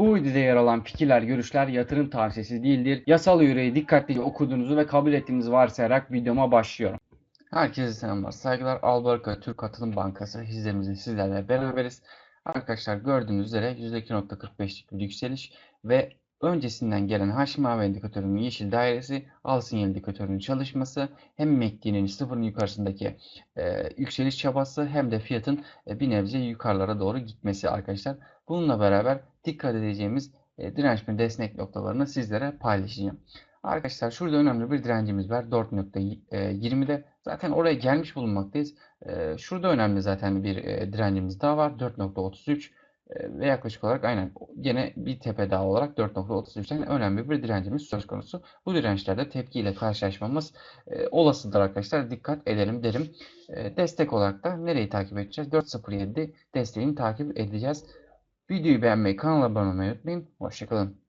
Bu videoda yer alan fikirler, görüşler yatırım tavsiyesi değildir. Yasal yüreği dikkatlice okuduğunuzu ve kabul ettiğinizi varsayarak videoma başlıyorum. Herkese selamlar, saygılar. Albarka Türk Katılım Bankası hizemizde sizlerle beraberiz. Arkadaşlar gördüğünüz üzere %2.45'lik bir yükseliş ve öncesinden gelen Haşim Ağa indikatörünün yeşil dairesi al sinyal indikatörünün çalışması hem MACD'nin sıfırın yukarısındaki e, yükseliş çabası hem de fiyatın e, bir nebze yukarılara doğru gitmesi arkadaşlar. Bununla beraber dikkat edeceğimiz e, direnç ve destek noktalarını sizlere paylaşacağım. Arkadaşlar şurada önemli bir direncimiz var. 4.20'de zaten oraya gelmiş bulunmaktayız. E, şurada önemli zaten bir e, direncimiz daha var. 4.33 e, ve yaklaşık olarak aynen yine bir tepe daha olarak 4.33'ten önemli bir direncimiz söz konusu. Bu dirençlerde tepkiyle karşılaşmamız e, olasıdır arkadaşlar. Dikkat edelim derim. E, destek olarak da nereyi takip edeceğiz? 4.07 desteğini takip edeceğiz. Videoyu beğenmeyi, kanala abone olmayı unutmayın. Hoşçakalın.